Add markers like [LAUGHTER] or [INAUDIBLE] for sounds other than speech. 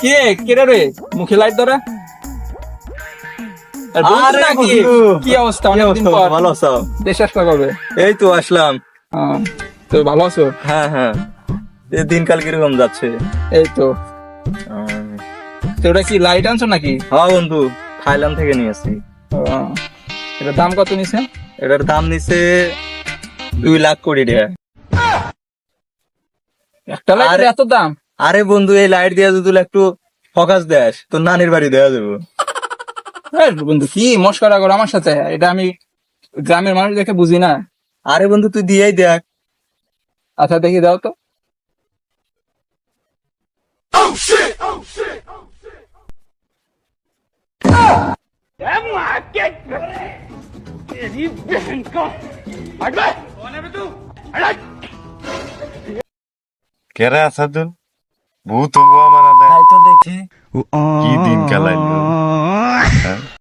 কে? কে রে মুখে লাইট ধরে? কি অবস্থা? অনেকদিন পর। ভালো আছো? দেশ আসলে কবে এই তো আসলাম। তো ভালো আছো? হ্যাঁ হ্যাঁ। দিনকাল কীরকম যাচ্ছে? এই তো। তো ওটা কি লাইট আনছো নাকি? হ্যাঁ বন্ধু থাইল্যান্ড থেকে নিয়েছি ও, এটা দাম কত নিছে? এটার দাম নিছে দুই লাখ কোটি টাকা। একটা লাইটের আরে- এত দাম? আরে বন্ধু এই লাইট দিয়ে যদি তুই একটু ফোকাস দেস তোর নানির বাড়ি দেওয়া যাব। [LAUGHS] বন্ধু কি মস্করা করো আমার সাথে? এটা আমি গ্রামের মানুষ দেখে বুঝি না। আরে বন্ধু তুই দিয়েই দেখ। আচ্ছা দেখি দাও তো। কেরে আসাদুল? ভূত আমার দেখি। কি দিন কালাইলো।